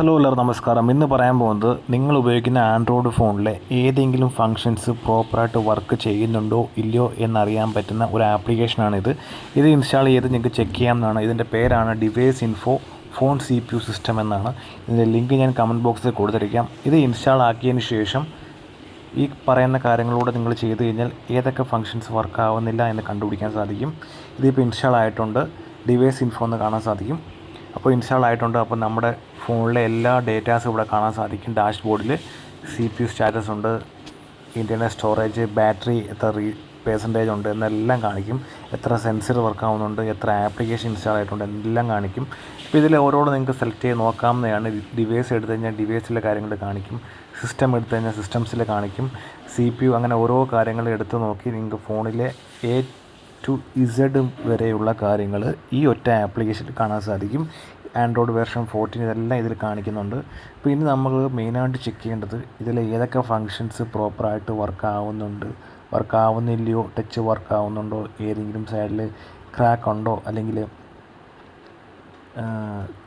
Hello എല്ലാവർക്കും നമസ്കാരം. ഇന്ന് പറയാൻ പോകുന്നത് നിങ്ങൾ ഉപയോഗിക്കുന്ന ആൻഡ്രോയിഡ് ഫോണിലെ ഏതെങ്കിലും ഫങ്ഷൻസ് പ്രോപ്പറായിട്ട് വർക്ക് ചെയ്യുന്നുണ്ടോ ഇല്ലയോ എന്നറിയാൻ പറ്റുന്ന ഒരു ആപ്ലിക്കേഷനാണിത് ഇത് ഇൻസ്റ്റാൾ ചെയ്ത് നിങ്ങൾക്ക് ചെക്ക് ചെയ്യാമെന്നാണ് ഇതിന്റെ പേരാണ് device info phone C P U system എന്നാണ്. ഇതിന്റെ ലിങ്ക് ഞാൻ കമന്റ് ബോക്സിൽ കൊടുത്തിരിക്കാം. ഇത് ഇൻസ്റ്റാൾ ആക്കിയതിന് ശേഷം ഈ പറയുന്ന കാര്യങ്ങളൂടെ നിങ്ങൾ ചെയ്തു കഴിഞ്ഞാൽ ഏതൊക്കെ ഫങ്ഷൻസ് വർക്ക് ആവുന്നില്ല എന്ന് കണ്ടുപിടിക്കാൻ സാധിക്കും. ഇതിപ്പോൾ ഇൻസ്റ്റാൾ ആയിട്ടുണ്ട്. ഡിവൈസ് ഇൻഫോ എന്ന് കാണാൻ സാധിക്കും. അപ്പോൾ ഇൻസ്റ്റാൾ ആയിട്ടുണ്ട്. അപ്പോൾ നമ്മുടെ ഫോണിലെ എല്ലാ ഡേറ്റാസും ഇവിടെ കാണാൻ സാധിക്കും. ഡാഷ് ബോർഡിൽ സി പി യു സ്റ്റാറ്റസ് ഉണ്ട്. ഇന്റർനെറ്റ് സ്റ്റോറേജ് ബാറ്ററി എത്ര റീ പേഴ്സന്റേജ് ഉണ്ട് എന്നെല്ലാം കാണിക്കും. എത്ര സെൻസർ വർക്ക് ആവുന്നുണ്ട് എത്ര ആപ്ലിക്കേഷൻ ഇൻസ്റ്റാൾ ആയിട്ടുണ്ട് എല്ലാം കാണിക്കും. അപ്പോൾ ഇതിൽ ഓരോന്ന് നിങ്ങൾക്ക് സെലക്ട് ചെയ്ത് നോക്കാവുന്നതാണ് ഡിവൈസ് എടുത്തു കഴിഞ്ഞാൽ ഡിവൈസിലെ കാര്യങ്ങൾ കാണിക്കും. സിസ്റ്റം എടുത്തു കഴിഞ്ഞാൽ സിസ്റ്റംസിൽ കാണിക്കും. സി പി യു അങ്ങനെ ഓരോ കാര്യങ്ങൾ എടുത്ത് നോക്കി നിങ്ങൾക്ക് ഫോണിലെ എ ടു ഇസഡ് വരെയുള്ള കാര്യങ്ങൾ ഈ ഒറ്റ ആപ്ലിക്കേഷനിൽ കാണാൻ സാധിക്കും. ആൻഡ്രോയിഡ് വേർഷൻ ഫോർട്ടീൻ ഇതെല്ലാം ഇതിൽ കാണിക്കുന്നുണ്ട്. അപ്പോൾ ഇനി നമ്മൾ മെയിനായിട്ട് ചെക്ക് ചെയ്യേണ്ടത് ഇതിൽ ഏതൊക്കെ ഫങ്ഷൻസ് പ്രോപ്പറായിട്ട് വർക്ക് ആവുന്നുണ്ട്. വർക്ക് ആവുന്നില്ലയോ? ടച്ച് വർക്ക് ആവുന്നുണ്ടോ? ഏതെങ്കിലും സൈഡിൽ ക്രാക്ക് ഉണ്ടോ? അല്ലെങ്കിൽ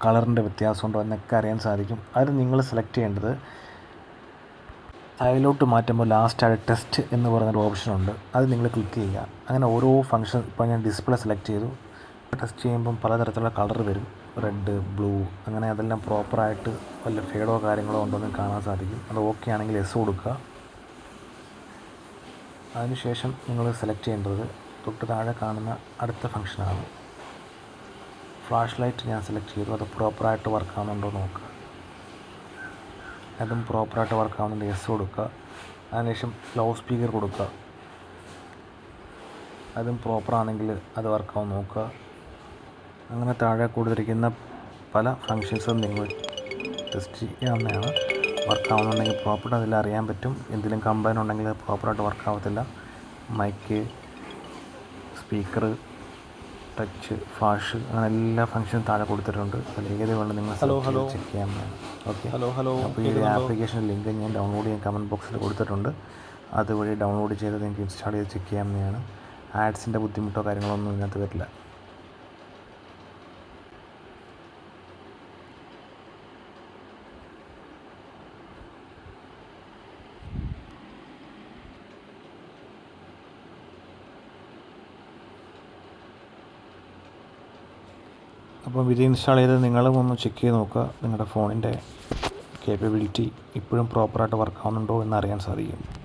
കളറിന്റെ വ്യത്യാസമുണ്ടോ? എന്നൊക്കെ അറിയാൻ സാധിക്കും. അത് നിങ്ങൾ സെലക്ട് ചെയ്യേണ്ടത് സൈഡിലോട്ട് മാറ്റുമ്പോൾ ലാസ്റ്റായിട്ട് ടെസ്റ്റ് എന്ന് പറയുന്നൊരു ഓപ്ഷനുണ്ട് അത് നിങ്ങൾ ക്ലിക്ക് ചെയ്യുക. അങ്ങനെ ഓരോ ഫംഗ്ഷൻ ഇപ്പോൾ ഞാൻ ഡിസ്പ്ലേ സെലക്ട് ചെയ്തു. ടെസ്റ്റ് ചെയ്യുമ്പം പലതരത്തിലുള്ള കളർ വരും. റെഡ് ബ്ലൂ അങ്ങനെ അതെല്ലാം പ്രോപ്പറായിട്ട് വല്ല ഫേഡോ കാര്യങ്ങളോ ഉണ്ടോ എന്ന് കാണാൻ സാധിക്കും. അത് ഓക്കെ ആണെങ്കിൽ എസ് കൊടുക്കുക. അതിനുശേഷം നിങ്ങൾ സെലക്ട് ചെയ്യേണ്ടത് തൊട്ട് താഴെ കാണുന്ന അടുത്ത ഫംഗ്ഷനാണ് ഫ്ലാഷ് ലൈറ്റ് ഞാൻ സെലക്ട് ചെയ്തു. അത് പ്രോപ്പറായിട്ട് വർക്ക് ആവുന്നുണ്ടോ നോക്കുക. അതും പ്രോപ്പറായിട്ട് വർക്ക് ആവുന്നുണ്ട് എസ് കൊടുക്കുക. അതിനുശേഷം ലൗഡ് സ്പീക്കർ കൊടുക്കുക. അതും പ്രോപ്പറാണെങ്കിൽ അത് വർക്കാവും നോക്കുക. അങ്ങനെ താഴെ കൊടുത്തിരിക്കുന്ന പല ഫങ്ഷൻസും നിങ്ങൾ ടെസ്റ്റ് ചെയ്യാവുന്നതാണ്. വർക്ക് ആവുന്നുണ്ടെങ്കിൽ പ്രോപ്പറായിട്ട് അതിൽ അറിയാൻ പറ്റും. എന്തെങ്കിലും കംപ്ലൈന്റ് ഉണ്ടെങ്കിൽ പ്രോപ്പറായിട്ട് വർക്ക് ആവത്തില്ല. മൈക്ക് സ്പീക്കർ ടച്ച് ഫാഷ് അങ്ങനെ എല്ലാ ഫങ്ഷനും താഴെ കൊടുത്തിട്ടുണ്ട്. അതിൽ ഏത് വേണം നിങ്ങൾ ഹലോ, ഹലോ. ചെക്ക് ചെയ്യാൻ ഓക്കെ ഹലോ ഹലോ അപ്പോൾ ഈ ഒരു ആപ്ലിക്കേഷൻ ലിങ്ക് ഞാൻ ഡൗൺലോഡ് ചെയ്യാൻ കമന്റ് ബോക്സിൽ കൊടുത്തിട്ടുണ്ട്. അതുവഴി ഡൗൺലോഡ് ചെയ്ത് നിങ്ങൾക്ക് ഇൻസ്റ്റാൾ ചെയ്ത് ചെക്ക് ചെയ്യാവുന്നതാണ്. ആഡ്സിന്റെ ബുദ്ധിമുട്ടോ കാര്യങ്ങളോ ഒന്നും ഇതിനകത്ത് വരില്ല. അപ്പം ഇത് ഇൻസ്റ്റാൾ ചെയ്ത് നിങ്ങളും ഒന്ന് ചെക്ക് ചെയ്ത് നോക്കുക. നിങ്ങളുടെ ഫോണിന്റെ കേപ്പബിലിറ്റി ഇപ്പോഴും പ്രോപ്പറായിട്ട് വർക്ക് ആവുന്നുണ്ടോ എന്ന് അറിയാൻ സാധിക്കും.